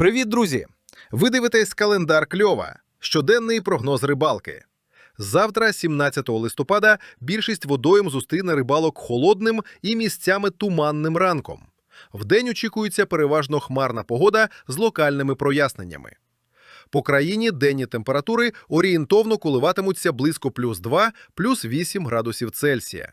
Привіт, друзі! Ви дивитесь календар кльова, щоденний прогноз рибалки. Завтра, 17 листопада, більшість водойм зустріне рибалок холодним і місцями туманним ранком. Вдень очікується переважно хмарна погода з локальними проясненнями. По країні денні температури орієнтовно коливатимуться близько плюс 2, плюс 8 градусів Цельсія.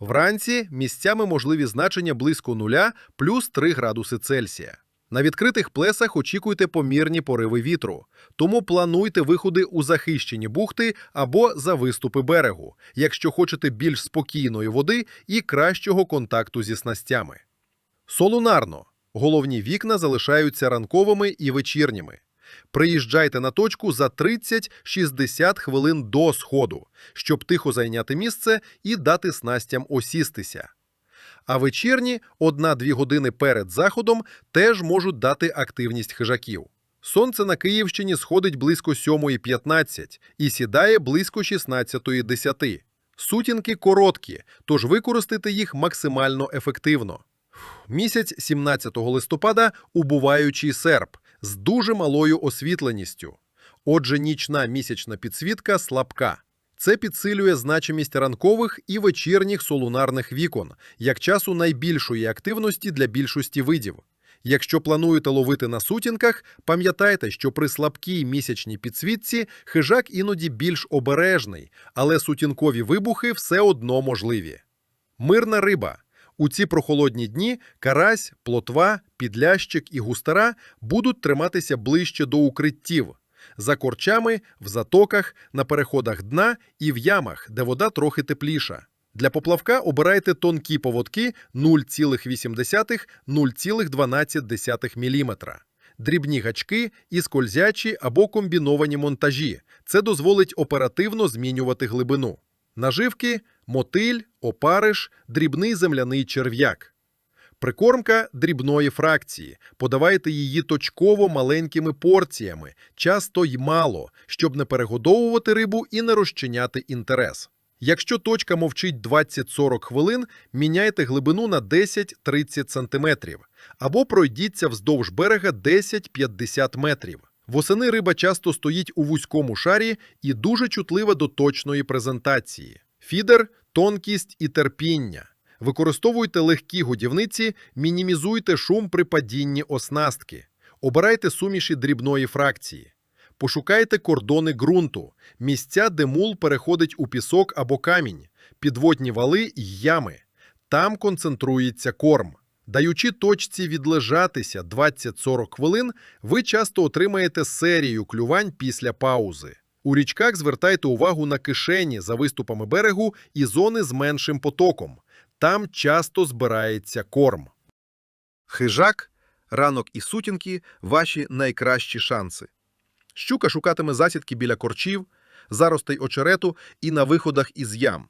Вранці місцями можливі значення близько нуля, плюс 3 градуси Цельсія. На відкритих плесах очікуйте помірні пориви вітру, тому плануйте виходи у захищені бухти або за виступи берегу, якщо хочете більш спокійної води і кращого контакту зі снастями. Солунарно. Головні вікна залишаються ранковими і вечірніми. Приїжджайте на точку за 30-60 хвилин до сходу, щоб тихо зайняти місце і дати снастям осістися. А вечірні 1-2 години перед заходом теж можуть дати активність хижаків. Сонце на Київщині сходить близько 7.15 і сідає близько 16.10. Сутінки короткі, тож використайте їх максимально ефективно. Місяць 17 листопада убуваючий серп з дуже малою освітленістю. Отже, нічна місячна підсвітка слабка. Це підсилює значимість ранкових і вечірніх солунарних вікон, як часу найбільшої активності для більшості видів. Якщо плануєте ловити на сутінках, пам'ятайте, що при слабкій місячній підсвітці хижак іноді більш обережний, але сутінкові вибухи все одно можливі. Мирна риба. У ці прохолодні дні карась, плотва, підлящик і густара будуть триматися ближче до укриттів за корчами, в затоках, на переходах дна і в ямах, де вода трохи тепліша. Для поплавка обирайте тонкі поводки 0,8-0,12 мм, дрібні гачки і скользячі або комбіновані монтажі. Це дозволить оперативно змінювати глибину. Наживки мотиль, опариш, дрібний земляний черв'як. Прикормка дрібної фракції. Подавайте її точково маленькими порціями, часто й мало, щоб не перегодовувати рибу і не розчиняти інтерес. Якщо точка мовчить 20-40 хвилин, міняйте глибину на 10-30 см або пройдіться вздовж берега 10-50 метрів. Восени риба часто стоїть у вузькому шарі і дуже чутлива до точної презентації. Фідер тонкість і терпіння. Використовуйте легкі годівниці, мінімізуйте шум при падінні оснастки. Обирайте суміші дрібної фракції. Пошукайте кордони ґрунту, місця, де мул переходить у пісок або камінь, підводні вали й ями. Там концентрується корм. Даючи точці відлежатися 20-40 хвилин, ви часто отримаєте серію клювань після паузи. У річках звертайте увагу на кишені за виступами берегу і зони з меншим потоком. Там часто збирається корм. Хижак, ранок і сутінки – ваші найкращі шанси. Щука шукатиме засідки біля корчів, заростей очерету і на виходах із ям.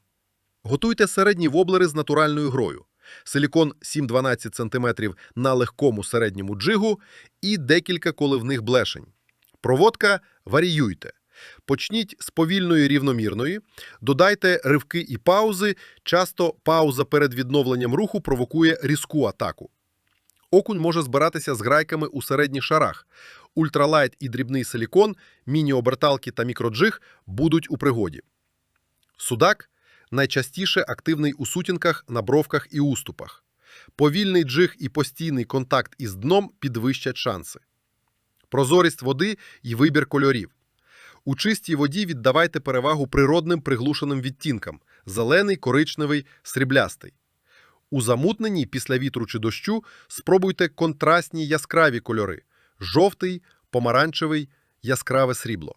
Готуйте середні воблери з натуральною грою. Силікон 7-12 см на легкому середньому джигу і декілька коливних блешень. Проводка варіюйте. Почніть з повільної рівномірної, додайте ривки і паузи. Часто пауза перед відновленням руху провокує різку атаку. Окунь може збиратися з грайками у середніх шарах. Ультралайт і дрібний силікон, міні-оберталки та мікроджиг будуть у пригоді. Судак найчастіше активний у сутінках, на бровках і уступах. Повільний джиг і постійний контакт із дном підвищать шанси. Прозорість води і вибір кольорів. У чистій воді віддавайте перевагу природним приглушеним відтінкам зелений, коричневий, сріблястий. У замутненні після вітру чи дощу спробуйте контрастні яскраві кольори жовтий, помаранчевий, яскраве срібло.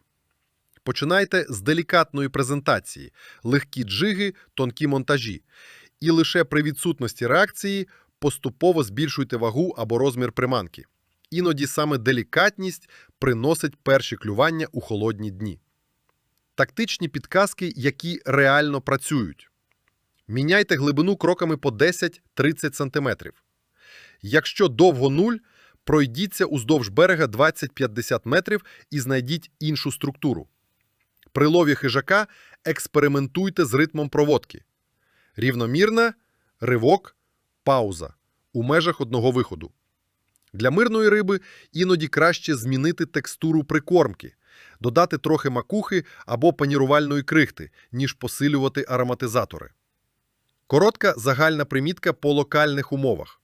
Починайте з делікатної презентації, легкі джиги, тонкі монтажі. І лише при відсутності реакції поступово збільшуйте вагу або розмір приманки. Іноді саме делікатність приносить перші клювання у холодні дні. Тактичні підказки, які реально працюють. Міняйте глибину кроками по 10-30 см. Якщо довго нуль, пройдіться уздовж берега 20-50 метрів і знайдіть іншу структуру. При лові хижака експериментуйте з ритмом проводки. Рівномірна, ривок, пауза у межах одного виходу. Для мирної риби іноді краще змінити текстуру прикормки, додати трохи макухи або панірувальної крихти, ніж посилювати ароматизатори. Коротка загальна примітка по локальних умовах.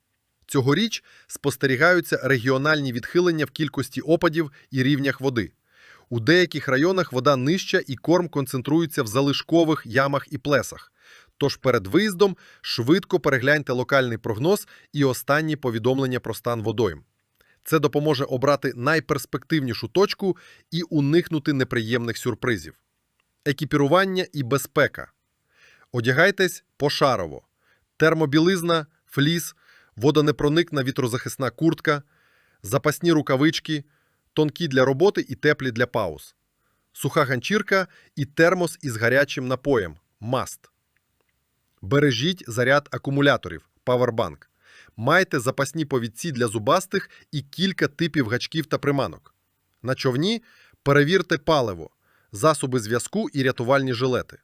Цьогоріч спостерігаються регіональні відхилення в кількості опадів і рівнях води. У деяких районах вода нижча і корм концентрується в залишкових ямах і плесах. Тож перед виїздом швидко перегляньте локальний прогноз і останні повідомлення про стан водойм. Це допоможе обрати найперспективнішу точку і уникнути неприємних сюрпризів. Екіпірування і безпека. Одягайтесь пошарово. Термобілизна, фліс, водонепроникна вітрозахисна куртка, запасні рукавички, тонкі для роботи і теплі для пауз, суха ганчірка і термос із гарячим напоєм маст. Бережіть заряд акумуляторів Powerbank. Майте запасні повідці для зубастих і кілька типів гачків та приманок. На човні перевірте паливо, засоби зв'язку і рятувальні жилети.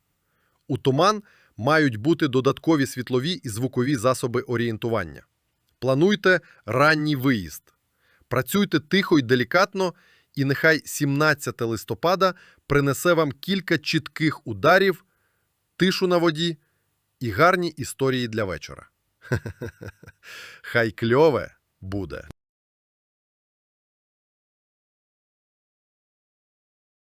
У туман мають бути додаткові світлові і звукові засоби орієнтування. Плануйте ранній виїзд. Працюйте тихо й делікатно, і нехай 17 листопада принесе вам кілька чітких ударів, тишу на воді і гарні історії для вечора. Хай кльове буде!